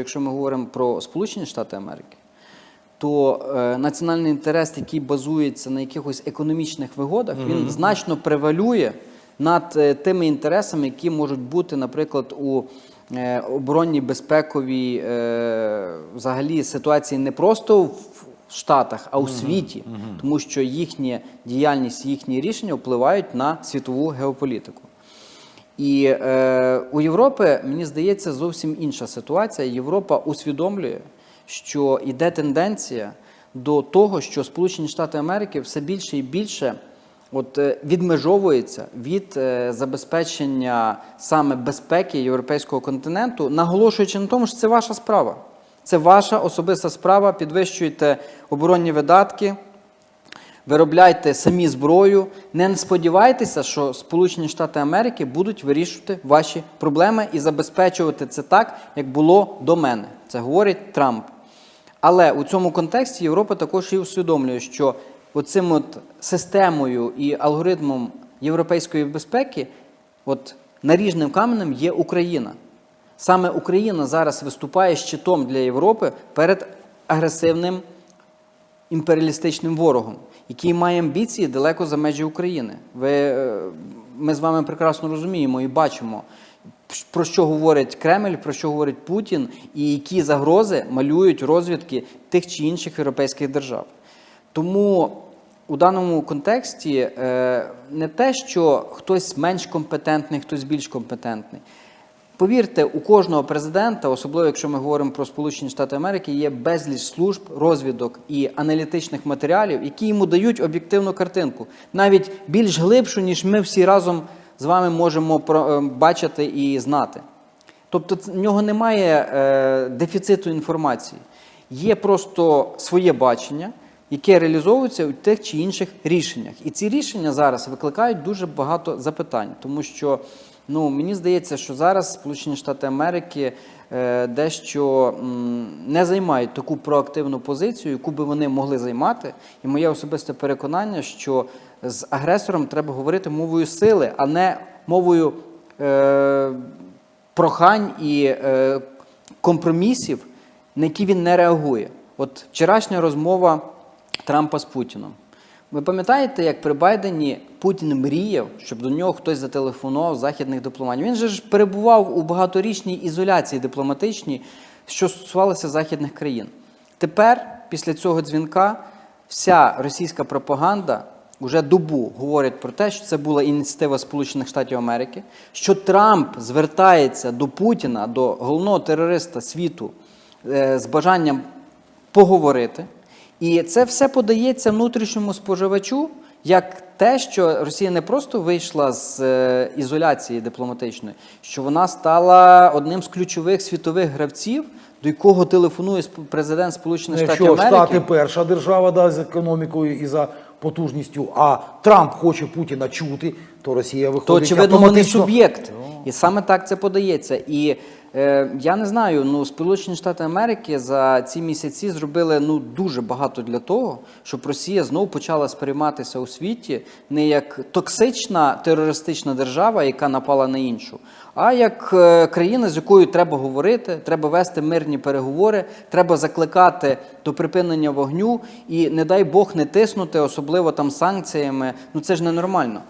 Якщо ми говоримо про Сполучені Штати Америки, то е, національний інтерес, який базується на якихось економічних вигодах, він значно превалює над е, тими інтересами, які можуть бути, наприклад, у е, оборонній безпековій е, взагалі ситуації не просто в Штатах, а у світі, тому що їхня діяльність, їхні рішення впливають на світову геополітику. І е, у Європи, мені здається, зовсім інша ситуація. Європа усвідомлює, що йде тенденція до того, що Сполучені Штати Америки все більше і більше от, е, відмежовується від е, забезпечення саме безпеки європейського континенту, наголошуючи на тому, що це ваша справа. Це ваша особиста справа. Підвищуйте оборонні видатки, Виробляйте самі зброю. Не сподівайтеся, що Сполучені Штати Америки будуть вирішувати ваші проблеми і забезпечувати це так, як було до мене. Це говорить Трамп. Але у цьому контексті Європа також і усвідомлює, що оцим от системою і алгоритмом європейської безпеки, от наріжним каменем є Україна. Саме Україна зараз виступає щитом для Європи перед агресивним імперіалістичним ворогом, який має амбіції далеко за межі України. Ви, е, ми з вами прекрасно розуміємо і бачимо, про що говорить Кремль, про що говорить Путін, і які загрози малюють розвідки тих чи інших європейських держав. Тому у даному контексті е, не те, що хтось менш компетентний, хтось більш компетентний. Повірте, у кожного президента, особливо якщо ми говоримо про Сполучені Штати Америки, є безліч служб, розвідок і аналітичних матеріалів, які йому дають об'єктивну картинку, навіть більш глибшу, ніж ми всі разом з вами можемо е, бачити і знати. Тобто в нього немає е, дефіциту інформації, є просто своє бачення, яке реалізовується у тих чи інших рішеннях. І ці рішення зараз викликають дуже багато запитань, тому що ну, мені здається, що зараз Сполучені Штати Америки е, дещо не займають таку проактивну позицію, яку би вони могли займати. І моє особисте переконання, що з агресором треба говорити мовою сили, а не мовою. Е, прохань і е, компромісів, на які він не реагує. От вчорашня розмова Трампа з Путіном. Ви пам'ятаєте, як при Байдені Путін мріяв, щоб до нього хтось зателефонував західних дипломатів? Він же ж перебував у багаторічній ізоляції дипломатичній, що стосувалося західних країн. Тепер, після цього дзвінка, вся російська пропаганда вже добу говорить про те, що це була ініціатива Сполучених Штатів Америки, що Трамп звертається до Путіна, до головного терориста світу е, з бажанням поговорити. І це все подається внутрішньому споживачу як те, що Росія не просто вийшла з е, ізоляції дипломатичної, що вона стала одним з ключових світових гравців, до якого телефонує президент Сполучених Штатів Якщо Америки. Штати перша держава да, з економікою і за потужністю, а Трамп хоче Путіна чути, то Росія виходить то очевидно вони суб'єкт. І саме так це подається. І е, я не знаю, ну Сполучені Штати Америки за ці місяці зробили ну дуже багато для того, щоб Росія знову почала сприйматися у світі не як токсична терористична держава, яка напала на іншу, а як е, країна, з якою треба говорити, треба вести мирні переговори, треба закликати до припинення вогню і, не дай Бог, не тиснути, особливо там санкціями. Ну це ж ненормально.